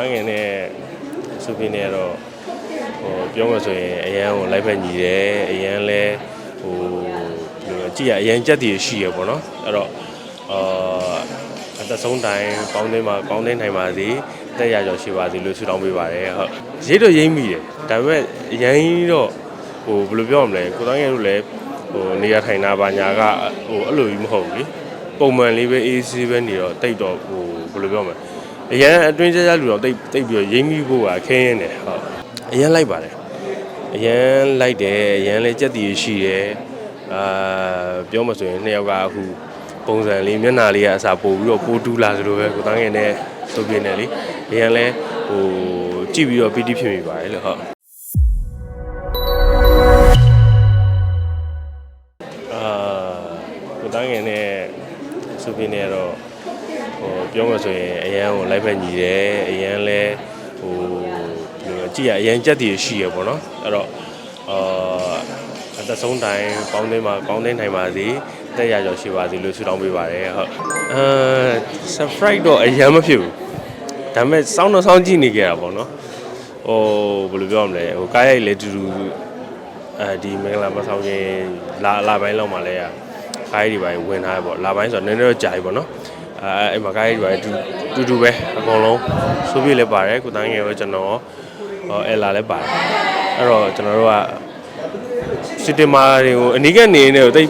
စားငင်နဲ့စုပင်းနဲ့တော့ဟိုပြောမှဆိုရင်အရန်ကိုလိုက်ဖက်ညီတယ်အရန်လဲဟိုကြည့်ရအရန်ကြက်တည်ရှိရပေါ့နော်အဲ့တော့အာအသက်ဆုံးတိုင်းပေါင်းသိမ်းပါပေါင်းသိမ်းနိုင်ပါစေတက်ရကြော်ရှိပါစေလို့ဆုတောင်းပေးပါတယ်ဟုတ်ရေးတော့ရိမ့်မိတယ်ဒါပေမဲ့အရန်တော့ဟိုဘယ်လိုပြောရမလဲကိုတိုင်းရဲ့လို့လည်းဟိုနေရာထိုင်တာပါညာကဟိုအဲ့လိုကြီးမဟုတ်ဘူးလေပုံမှန်လေးပဲအေးဆေးပဲနေတော့တိတ်တော့ဟိုဘယ်လိုပြောမလဲ အရင်အတွင်းကျကျလူတော့တိတ်တိတ်ပြီးတော့ရိမ့်မိဖို့ကခင်းရင်းတယ်ဟုတ်အရင်လိုက်ပါတယ်အရန်လိုက်တယ်အရန်လည်းကြက်တီရှိတယ်အာပြောမှဆိုရင်နှစ်ယောက်ကအခုပုံစံလေးမျက်နှာလေးကအစာပို့ပြီးတော့ပိုးတူးလာဆိုလိုပဲကိုတန်းငယ်နဲ့ဆိုပြနေလေအရန်လည်းဟိုကြည့်ပြီးတော့ပီတိဖြစ်မိပါတယ်လို့ဟုတ်အာကိုတန်းငယ်နဲ့ဆိုပြနေတော့ ဟိုပြောမှဆိုရင်အရန်ကိုလိုက်ဖက်ညီတယ်အရန်လည်းဟိုဒီလိုကြည့်ရအရင်ကြက်တည်ရှိရပေါ့နော်အဲ့တော့အာအသက်ဆုံးတိုင်းကောင်းသိမ်းမှာကောင်းသိမ်းနိုင်ပါစေတက်ရကြောရှိပါစေလို့ဆုတောင်းပေးပါတယ်ဟုတ်အာ surprise တော့အရင်မဖြစ်ဘူးဒါပေမဲ့စောင်းတော့စောင်းကြည့်နေကြတာပေါ့နော်ဟိုဘယ်လိုပြောရမလဲဟိုကားရိုက်လေတူတူအဲဒီမင်္ဂလာမဆောင်ခင်လာလာပိုင်းလောက်မှလဲကားရိုက်တွေပိုင်းဝင်ထားရပေါ့လာပိုင်းဆိုတော့နည်းနည်းတော့ကြာပြီပေါ့နော် အဲအဲ့မှာကားရိုက်တွေပိုင်းတူတူတူပဲအကုန်လုံးဆိုပြလဲပါတယ်ကိုတန်းငယ်ရောကျွန်တော်ရောဟောအဲလာလည်းပါတယ်အဲ့တော့ကျွန်တော်တို့ကစီတင်မာတွေကိုအနီးကနေနေကိုတိတ်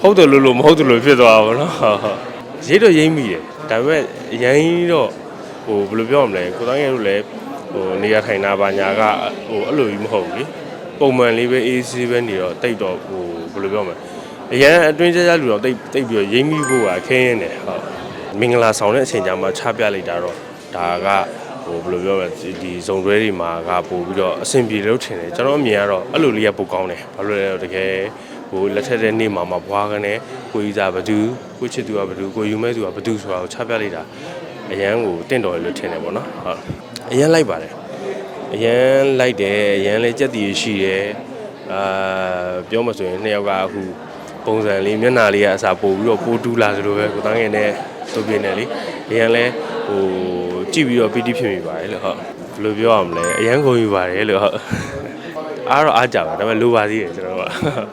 ဟုတ်တယ်လို့လို့မဟုတ်တယ်လို့ဖြစ်သွားတာပေါ့နော်ဟုတ်ဟုတ်ရေးတော့ရိမ့်မိတယ်ဒါပေမဲ့အရင်ကြီးတော့ဟိုဘယ်လိုပြောရမလဲကိုတိုင်းရဲ့တို့လည်းဟိုနေရာထိုင်တာပါညာကဟိုအဲ့လိုကြီးမဟုတ်ဘူးလေပုံမှန်လေးပဲ AC ပဲနေတော့တိတ်တော့ဟိုဘယ်လိုပြောမလဲအရင်အတွင်းကျကျလူတော့တိတ်တိတ်ပြီးတော့ရိမ့်မိဖို့ကခင်းရင်းတယ်ဟုတ် မင်္ဂလာဆောင်တဲ့အချိန်ကြာမှချပြလိုက်တာတော့ဒါကဟိုဘယ်လိုပြောမလဲဒီဒီဇုံတွဲတွေမှာကပို့ပြီးတော့အဆင်ပြေလို့ထင်တယ်ကျွန်တော်အမြင်ကတော့အဲ့လိုလေးကပိုကောင်းတယ်ဘာလို့လဲတော့တကယ်ဟိုလက်ထက်တဲ့နေ့မှာမဘွားကနေကိုကြီးစားဘသူကိုချစ်သူကဘသူကိုယူမဲသူကဘသူဆိုတာကိုချပြလိုက်တာအရန်ကိုတင့်တော်တယ်လို့ထင်တယ်ပေါ့နော်ဟုတ်အရန်လိုက်ပါတယ်အရန်လိုက်တယ်အရန်လည်းကြက်တီရှိတယ်အာပြောမှဆိုရင်နှစ်ယောက်ကအခုပုံစံလေးမျက်နှာလေးကအစာပို့ပြီးတော့ပိုးတူးလာဆိုလိုပဲကိုတန်းငယ်နဲ့ ဆိုပြနေလေအရန်လည်းဟိုကြည့်ပြီးတော့ပီတိဖြစ်မိပါတယ်လို့ဟုတ်ဘယ်လိုပြောရမလဲအရန်ကုန်ယူပါတယ်လို့ဟုတ်အားတော့အားကြပါဒါပေမဲ့လိုပါသေးတယ်ကျွန်တော်က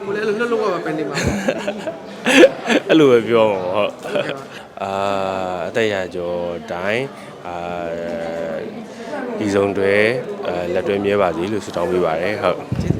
ကိုလည်းအဲ့လိုနှလုံးကပဲနေမှာပေါ့အဲ့လိုပဲပြောမှာပေါ့ဟုတ်အာအသက်ရကျော်တိုင်းအာဒီစုံတွေအဲလက်တွဲမြဲပါစေလို့ဆုတောင်းပေးပါတယ်ဟုတ်ကျေးဇူး